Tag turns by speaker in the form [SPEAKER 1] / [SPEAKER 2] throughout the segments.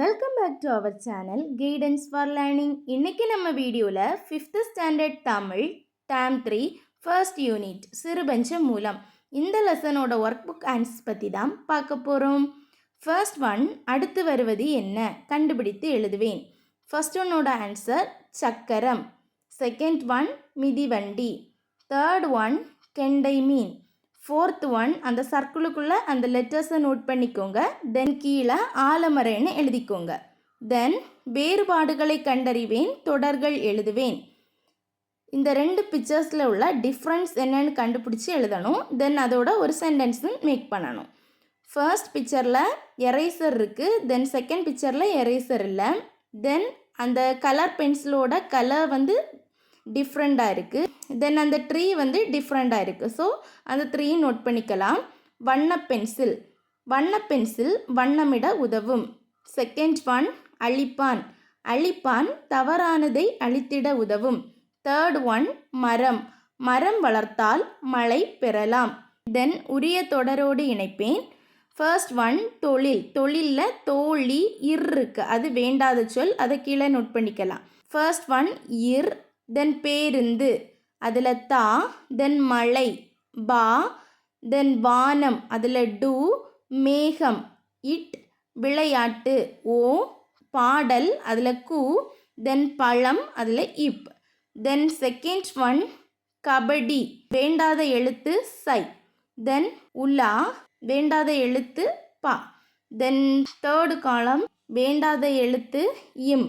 [SPEAKER 1] Welcome back to our channel guidance for learning இன்னைக்கு நம்ம வீடியோவில் fifth standard Tamil term three first unit Sirupanchamoolam. இந்த லெசனோட work book answers பற்றி தான் பார்க்க போகிறோம் ஃபர்ஸ்ட் ஒன் அடுத்து வருவது என்ன? கண்டுபிடித்து எழுதுவேன். ஃபர்ஸ்ட் ஒன்னோட ஆன்சர் சக்கரம். செகண்ட் ஒன் மிதிவண்டி. தேர்ட் ஒன் கெண்டை மீன். ஃபோர்த் ஒன் அந்த சர்க்கிளுக்குள்ளே அந்த லெட்டர்ஸை நோட் பண்ணிக்கோங்க. தென் கீழே ஆலமரன்னு எழுதிக்கோங்க. தென் வேறுபாடுகளை கண்டறிவேன் தொடர்கள் எழுதுவேன். இந்த ரெண்டு பிக்சர்ஸில் உள்ள டிஃப்ரென்ஸ் என்னன்னு கண்டுபிடிச்சி எழுதணும். தென் அதோட ஒரு சென்டென்ஸும் மேக் பண்ணணும். ஃபர்ஸ்ட் பிக்சரில் எரேசர் இருக்குது தென் செகண்ட் பிக்சரில் எரேசர் இல்லை. தென் அந்த கலர் பென்சிலோட கலர் வந்து டிஃப்ரெண்ட்டாக இருக்குது தென் அந்த ட்ரீ வந்து டிஃப்ரெண்ட்டாக இருக்குது ஸோ அந்த த்ரீ நோட் பண்ணிக்கலாம். வண்ண பென்சில் வண்ண பென்சில் வண்ணமிட உதவும். Second one அழிப்பான். அழிப்பான் தவறானதை அழித்திட உதவும். தேர்ட் ஒன் மரம். மரம் வளர்த்தால் மழை பெறலாம். தென் உரிய தொடரோடு இணைப்பேன். ஃபர்ஸ்ட் ஒன் தொழில். தொழிலில் தோழி இர் இருக்கு. அது வேண்டாத சொல். அதை கீழே நோட் பண்ணிக்கலாம். ஃபர்ஸ்ட் ஒன் இர் தென் பேருந்து. அதில் தா தென் மழை. பா தென் வானம். அதில் டு மேகம். இட் விளையாட்டு. ஓ பாடல். அதில் கு தென் பழம். அதில் இப். Then second one kabaddi. வேண்டாத எழுத்து சை. தென் உலா. வேண்டாத எழுத்து பா. தென் தேர்டு காலம் வேண்டாத எழுத்து இம்.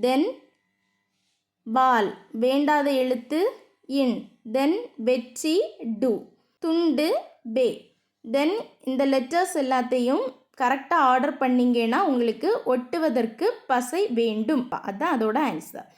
[SPEAKER 1] தென் பால் வேண்டாத எழுத்து இன். தென் வெற்றி டு. துண்டு பே. தென் இந்த லெட்டர்ஸ் எல்லாத்தையும் கரெக்டாக ஆர்டர் பண்ணிங்கன்னா உங்களுக்கு ஒட்டுவதற்கு பசை வேண்டும். அதுதான் அதோட ஆன்சர்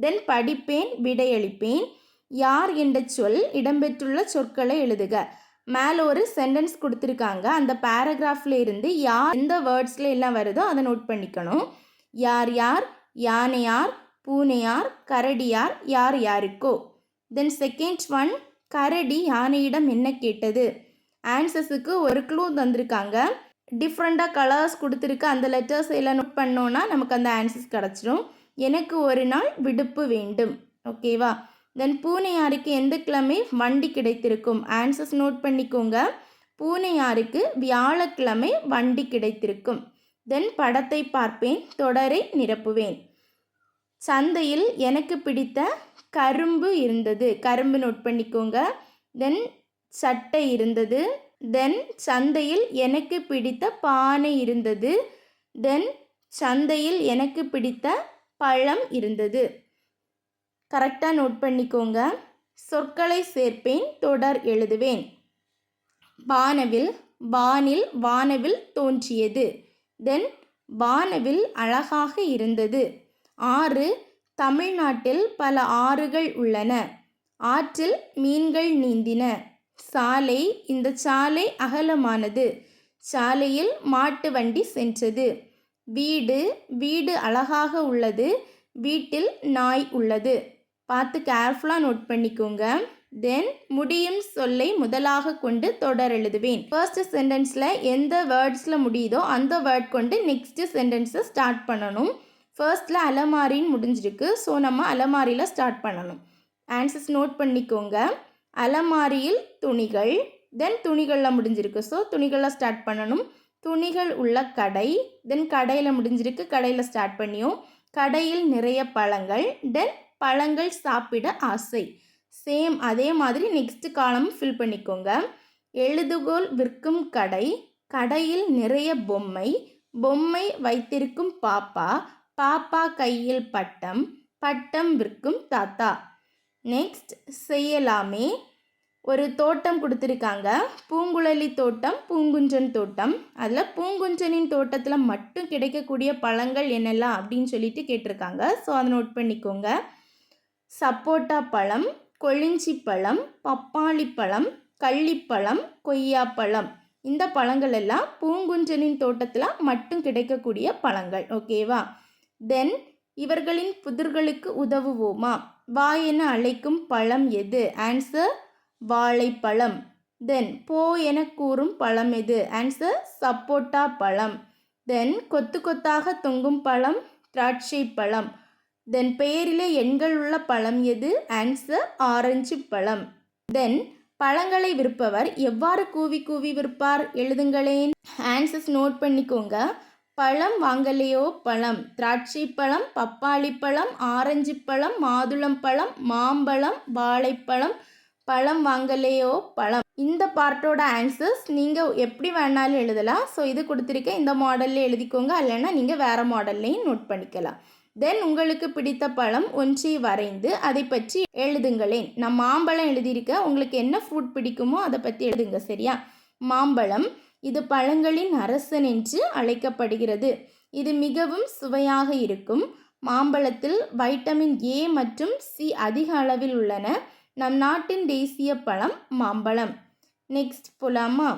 [SPEAKER 1] தென் படிப்பேன் விடையளிப்பேன். யார் என்ற சொல் இடம்பெற்றுள்ள சொற்களை எழுதுக. மேலே ஒரு சென்டென்ஸ் கொடுத்துருக்காங்க. அந்த பேராகிராஃபில் இருந்து யார் எந்த வேர்ட்ஸில் எல்லாம் வருதோ அதை நோட் பண்ணிக்கணும். யார் யார்? யானையார் பூனையார் கரடியார் யார் யாருக்கோ? தென் செகண்ட் ஒன் கரடி யானையிடம் என்ன கேட்டது? ஆன்சர்ஸுக்கு ஒரு க்ளூ தந்திருக்காங்க. டிஃப்ரெண்ட்டாக கலர்ஸ் கொடுத்துருக்கு. அந்த லெட்டர்ஸ் எல்லாம் நோட் பண்ணோன்னா நமக்கு அந்த ஆன்சர்ஸ் கிடச்சிரும். எனக்கு ஒரு நாள் விடுப்பு வேண்டும். ஓகேவா தென் பூனையாருக்கு எந்த கிழமை வண்டி கிடைத்திருக்கும்? ஆன்சர்ஸ் நோட் பண்ணிக்கோங்க. பூனையாருக்கு வியாழக்கிழமை வண்டி கிடைத்திருக்கும். தென் படத்தை பார்ப்பேன் தொடரை நிரப்புவேன். சந்தையில் எனக்கு பிடித்த கரும்பு இருந்தது. கரும்பு நோட் பண்ணிக்கோங்க. தென் சட்டை இருந்தது. தென் சந்தையில் எனக்கு பிடித்த பானை இருந்தது. தென் சந்தையில் எனக்கு பிடித்த பழம் இருந்தது. கரெக்டாக நோட் பண்ணிக்கோங்க. சொற்களை சேர்ப்பேன் தொடர் எழுதுவேன். வானவில் வானில் வானவில் தோன்றியது. தென் வானவில் அழகாக இருந்தது. ஆறு தமிழ்நாட்டில் பல ஆறுகள் உள்ளன. ஆற்றில் மீன்கள் நீந்தின. சாலை இந்த சாலை அகலமானது. சாலையில் மாட்டு வண்டி சென்றது. வீடு வீடு அழகாக உள்ளது. வீட்டில் நாய் உள்ளது. பார்த்து கேர்ஃபுல்லாக நோட் பண்ணிக்கோங்க. தென் முடியும் சொல்லை முதலாக கொண்டு தொடர் எழுதுவேன். ஃபர்ஸ்ட் சென்டென்ஸில் எந்த வேர்ட்ஸில் முடியுதோ அந்த வேர்ட் கொண்டு நெக்ஸ்ட் சென்டென்ஸை ஸ்டார்ட் பண்ணணும். ஃபர்ஸ்டில் அலமாரின்னு முடிஞ்சிருக்கு. ஸோ நம்ம அலமாரியில் ஸ்டார்ட் பண்ணணும். ஆன்சர்ஸ் நோட் பண்ணிக்கோங்க. அலமாரியில் துணிகள் தென் துணிகளில் முடிஞ்சிருக்கு. ஸோ துணிகளில் ஸ்டார்ட் பண்ணணும். துணிகள் உள்ள கடை தென் கடையில் முடிஞ்சிருக்கு. கடையில் ஸ்டார்ட் பண்ணியும். கடையில் நிறைய பழங்கள் தென் பழங்கள் சாப்பிட ஆசை. சேம் அதே மாதிரி நெக்ஸ்ட் காலம் ஃபில் பண்ணிக்கோங்க. எழுதுகோல் விற்கும் கடை கடையில் நிறைய பொம்மை பொம்மை வைத்திருக்கும் பாப்பா பாப்பா கையில் பட்டம் பட்டம் விற்கும் தாத்தா. நெக்ஸ்ட் செய்யலாமே. ஒரு தோட்டம் கொடுத்துருக்காங்க. பூங்குழலி தோட்டம் பூங்குஞ்சன் தோட்டம். அதில் பூங்குஞ்சனின் தோட்டத்தில் மட்டும் கிடைக்கக்கூடிய பழங்கள் என்னெல்லாம் அப்படின்னு சொல்லிட்டு கேட்டிருக்காங்க. ஸோ அதை நோட் பண்ணிக்கோங்க. சப்போட்டா பழம் கொழிஞ்சி பழம் பப்பாளி பழம் கள்ளிப்பழம் கொய்யாப்பழம் இந்த பழங்கள் எல்லாம் பூங்குஞ்சனின் தோட்டத்தில் மட்டும் கிடைக்கக்கூடிய பழங்கள். ஓகேவா தென் இவர்களின் புதிர்களுக்கு உதவுவோமா? வா என அழைக்கும் பழம் எது? ஆன்சர் வாழைப்பழம். தென் போ என கூறும் பழம் எது? ஆன்சர் சப்போட்டா பழம். தென் கொத்து கொத்தாக தொங்கும் பழம் திராட்சை பழம். தென் பெயரிலே எண்கள் உள்ள பழம் எது? ஆன்சர் ஆரஞ்சு பழம். தென் பழங்களை விற்பவர் எவ்வாறு கூவி கூவி விற்பார்? எழுதுங்களேன். ஆன்சர்ஸ் நோட் பண்ணிக்கோங்க. பழம் வாங்கலையோ? பழம். திராட்சை பழம் பப்பாளி பழம் ஆரஞ்சு பழம் மாதுளம் பழம் மாம்பழம் வாழைப்பழம். பழம் வாங்கலையோ? பழம். இந்த பார்ட்டோட ஆன்சர்ஸ் நீங்கள் எப்படி வேணாலும் எழுதலாம். ஸோ இது கொடுத்துருக்க இந்த மாடல்ல எழுதிக்கோங்க. இல்லைன்னா நீங்கள் வேறு மாடல்லையும் நோட் பண்ணிக்கலாம். தென் உங்களுக்கு பிடித்த பழம் ஒன்றை வரைந்து அதை பற்றி எழுதுங்களேன். நான் மாம்பழம் எழுதியிருக்கேன். உங்களுக்கு என்ன ஃப்ரூட் பிடிக்குமோ அதை பற்றி எழுதுங்க சரியா? மாம்பழம் இது பழங்களின் அரசன் என்று அழைக்கப்படுகிறது. இது மிகவும் சுவையாக இருக்கும். மாம்பழத்தில் வைட்டமின் ஏ மற்றும் சி அதிக அளவில் உள்ளன. நம் நாட்டின் தேசிய பழம் மாம்பழம். நெக்ஸ்ட் போலாமா?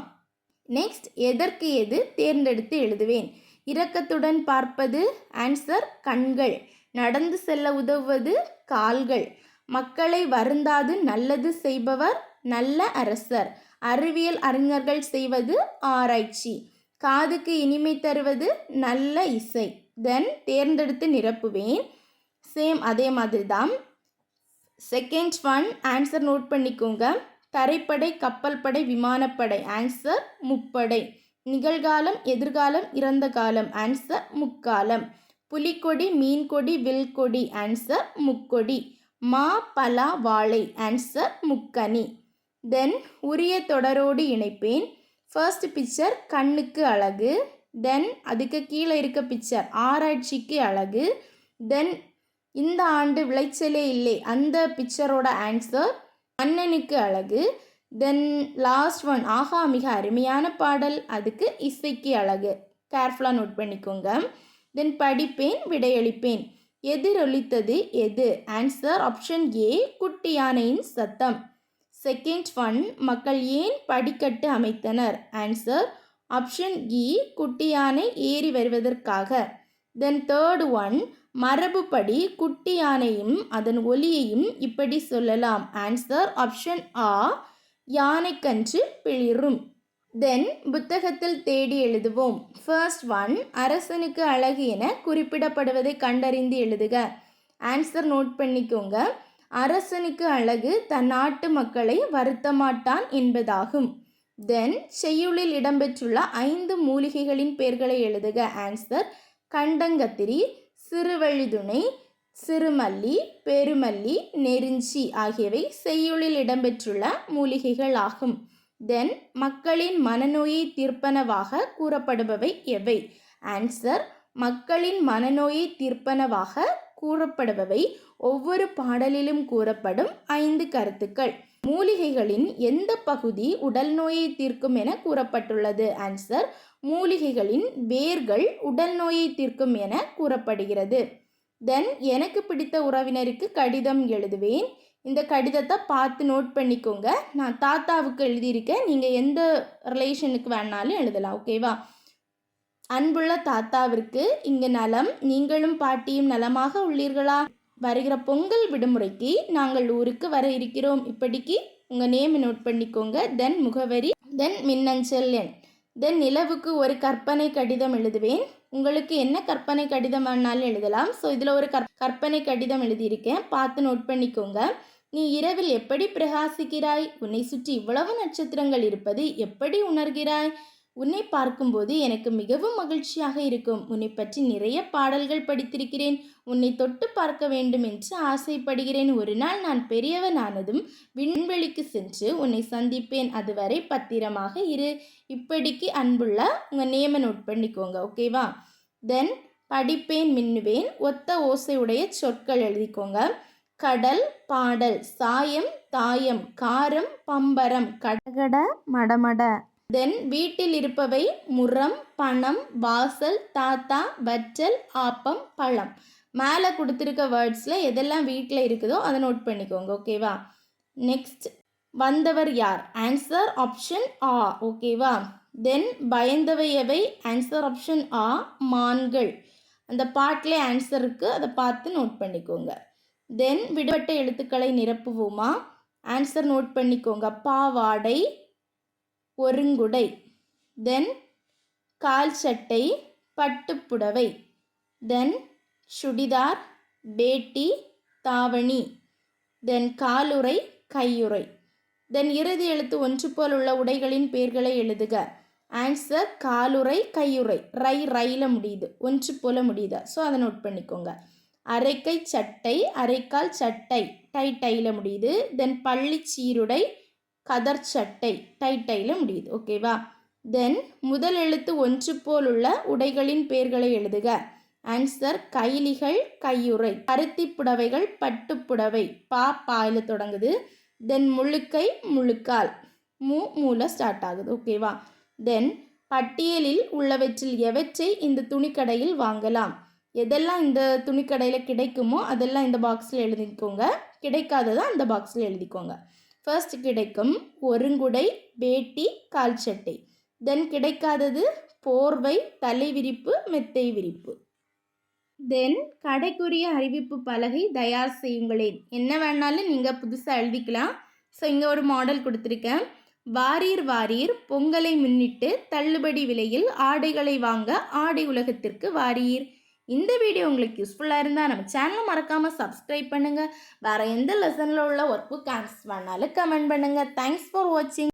[SPEAKER 1] நெக்ஸ்ட் எதற்கு எது தேர்ந்தெடுத்து எழுதுவேன். இரக்கத்துடன் பார்ப்பது ஆன்சர் கண்கள். நடந்து செல்ல உதவுவது கால்கள். மக்களை வருந்தாது நல்லது செய்பவர் நல்ல அரசர். அறிவியல் அறிஞர்கள் செய்வது ஆராய்ச்சி. காதுக்கு இனிமை தருவது நல்ல இசை. தென் தேர்ந்தெடுத்து நிரப்புவேன். சேம் அதே மாதிரி தான் செகண்ட் ஒன் ஆன்சர் நோட் பண்ணிக்கோங்க. தரைப்படை கப்பல் படை விமானப்படை. ஆன்சர் முப்படை. நிகழ்காலம் எதிர்காலம் இறந்த காலம். ஆன்சர் முக்காலம். புலிக்கொடி மீன்கொடி வில்கொடி. ஆன்சர் முக்கொடி. மா பலா வாழை. ஆன்சர் முக்கனி. தென் உரிய தொடரோடு இணைப்பேன். ஃபர்ஸ்ட் பிக்சர் கண்ணுக்கு அழகு. தென் அதுக்கு கீழே இருக்க பிக்சர் ஆராய்ச்சிக்கு அழகு. தென் இந்த ஆண்டு விளைச்சலே இல்லை. அந்த பிக்சரோட ஆன்சர் அண்ணனுக்கு அழகு. தென் லாஸ்ட் ஒன் ஆஹா மிக அருமையான பாடல். அதுக்கு இசைக்கு அழகு. கேர்ஃபுல்லாக நோட் பண்ணிக்கோங்க. தென் படிப்பேன் விடையளிப்பேன். எதிரொலித்தது எது? ஆன்சர் ஆப்ஷன் ஏ குட்டி யானையின் சத்தம். செகண்ட் ஒன் மக்கள் ஏன் படிக்கட்டு அமைத்தனர்? ஆன்சர் ஆப்ஷன் இ குட்டி யானை ஏறி வருவதற்காக. தென் தேர்ட் ஒன் மரபுப்படி குட்டி யானையும் அதன் ஒலியையும் இப்படி சொல்லலாம். ஆன்சர் ஆப்ஷன் ஆ யானைக்கன்று பிளிரும். தென் புத்தகத்தில் தேடி எழுதுவோம். ஃபர்ஸ்ட் ஒன் அரசனுக்கு அழகு என குறிப்பிடப்படுவதை கண்டறிந்து எழுதுக. ஆன்சர் நோட் பண்ணிக்கோங்க. அரசனுக்கு அழகு தன் நாட்டு மக்களை வருத்தமாட்டான் என்பதாகும். தென் செய்யுளில் இடம்பெற்றுள்ள ஐந்து மூலிகைகளின் பெயர்களை எழுதுக. ஆன்சர் கண்டங்கத்திரி சிறுவழிதுணை சிறுமல்லி பெருமல்லி நெருஞ்சி ஆகியவை செய்யுளில் இடம்பெற்றுள்ள மூலிகைகள் ஆகும். தென் மக்களின் மனநோயை தீர்ப்பனவாக கூறப்படுபவை எவை? ஆன்சர் மக்களின் மனநோயை தீர்ப்பனவாக கூறப்படுபவை. ஒவ்வொரு பாடலிலும் கூறப்படும் ஐந்து கருத்துக்கள். மூலிகைகளின் எந்த பகுதி உடல் நோயை தீர்க்கும் என கூறப்பட்டுள்ளது? ஆன்சர் மூலிகைகளின் வேர்கள் உடல் நோயை தீர்க்கும் என கூறப்படுகிறது. தென் எனக்கு பிடித்த உறவினருக்கு கடிதம் எழுதுவேன். இந்த கடிதத்தை பார்த்து நோட் பண்ணிக்கோங்க. நான் தாத்தாவுக்கு எழுதியிருக்கேன். நீங்கள் எந்த ரிலேஷனுக்கு வேணாலும் எழுதலாம் ஓகேவா அன்புள்ள தாத்தாவிற்கு இங்கு நலம் நீங்களும் பாட்டியும் நலமாக உள்ளீர்களா? வருகிற பொங்கல் விடுமுறைக்கு நாங்கள் ஊருக்கு வர இருக்கிறோம். இப்படிக்கு உங்கள் நேம் நோட் பண்ணிக்கோங்க. தென் முகவரி தென் மின்னஞ்சல் எண். தென் நிலவுக்கு ஒரு கற்பனை கடிதம் எழுதுவேன். உங்களுக்கு என்ன கற்பனை கடிதம் வேணாலும் எழுதலாம். ஸோ இதில் ஒரு கற் கற்பனை கடிதம் எழுதியிருக்கேன். பார்த்து நோட் பண்ணிக்கோங்க. நீ இரவில் எப்படி பிரகாசிக்கிறாய்? உன்னை சுற்றி இவ்வளவு நட்சத்திரங்கள் இருப்பது எப்படி உணர்கிறாய்? உன்னை பார்க்கும்போது எனக்கு மிகவும் மகிழ்ச்சியாக இருக்கும். உன்னை பற்றி நிறைய பாடல்கள் படித்திருக்கிறேன். உன்னை தொட்டு பார்க்க வேண்டும் என்று ஆசைப்படுகிறேன். ஒரு நாள் நான் பெரியவனானதும் விண்வெளிக்கு சென்று உன்னை சந்திப்பேன். அதுவரை பத்திரமாக இரு. இப்படிக்கு அன்புள்ள உங்கள் நேம நோட் பண்ணிக்கோங்க ஓகேவா? தென் படிப்பேன் மின்னுவேன். ஒத்த ஓசையுடைய சொற்கள் எழுதிக்கோங்க. கடல் பாடல். சாயம் தாயம். காரம் பம்பரம். கடகட மடமட தென் வீட்டில் இருப்பவை முரம் பணம் வாசல் தாத்தா வற்றல் ஆப்பம் பழம். மேலே கொடுத்துருக்க வேர்ட்ஸில் எதெல்லாம் வீட்டில் இருக்குதோ அதை நோட் பண்ணிக்கோங்க ஓகேவா நெக்ஸ்ட் வந்தவர் யார்? ஆன்சர் ஆப்ஷன் ஆ ஓகேவா தென் பயந்தவை எவை ஆன்சர் ஆப்ஷன் ஆ மான்கள். அந்த பாட்டிலே ஆன்சர் இருக்குது அதை பார்த்து நோட் பண்ணிக்கோங்க. தென் விடுபட்ட எழுத்துக்களை நிரப்புவோமா? ஆன்சர் நோட் பண்ணிக்கோங்க. பாவாடை ஒருங்குடை. தென் கால் சட்டை பட்டுப்புடவை. தென் சுடிதார் பேட்டி தாவணி. தென் காலுறை கையுறை. தென் இறுதி எழுத்து ஒன்று போல் உள்ள உடைகளின் பெயர்களை எழுதுக. ஆன்சர் காலுறை கையுறை. ரை ரயில முடியுது. ஒன்று போல முடியுது? ஸோ அதை நோட் பண்ணிக்கோங்க. அரைக்கை சட்டை அரைக்கால் சட்டை. டை டையில் முடியுது. தென் பள்ளி சீருடை கதர் சட்டை டைட்டையில் முடியுது ஓகேவா தென் முதல் எழுத்து ஒன்று போல் உள்ள உடைகளின் பெயர்களை எழுதுக. ஆன்சர் கைலிகள் கையுறை. பருத்தி புடவைகள் பட்டு புடவை. பா பாயில் தொடங்குது. தென் முழுக்கை முழுக்கால். மூ மூல ஸ்டார்ட் ஆகுது. ஓகேவா தென் பட்டியலில் உள்ளவற்றில் எவற்றை இந்த துணிக்கடையில் வாங்கலாம்? எதெல்லாம் இந்த துணிக்கடையில் கிடைக்குமோ அதெல்லாம் இந்த பாக்ஸில் எழுதிக்கோங்க. கிடைக்காததை அந்த பாக்ஸில் எழுதிக்கோங்க. ஃபர்ஸ்ட் கிடைக்கும் ஒருங்குடை வேட்டி கால் சட்டை தென் கிடைக்காதது போர்வை தலை விரிப்பு மெத்தை விரிப்பு. தென் கடைக்குரிய அறிவிப்பு பலகை தயார் செய்யுங்களேன். என்ன வேணாலும் நீங்கள் புதுசாக எழுதிக்கலாம். ஸோ இங்கே ஒரு மாடல் கொடுத்துருக்கேன். வாரீர் வாரீர் பொங்கலை முன்னிட்டு தள்ளுபடி விலையில் ஆடைகளை வாங்க ஆடை உலகத்திற்கு வாரீர். இந்த வீடியோ உங்களுக்கு யூஸ்ஃபுல்லாக இருந்தால் நம்ம சேனலை மறக்காமல் சப்ஸ்கிரைப் பண்ணுங்கள் வேறு எந்த லெசனில் உள்ள ஒர்க் புக் ஆன்சர்ஸ் கமெண்ட் பண்ணுங்கள் தேங்க்ஸ் ஃபார் வாட்சிங்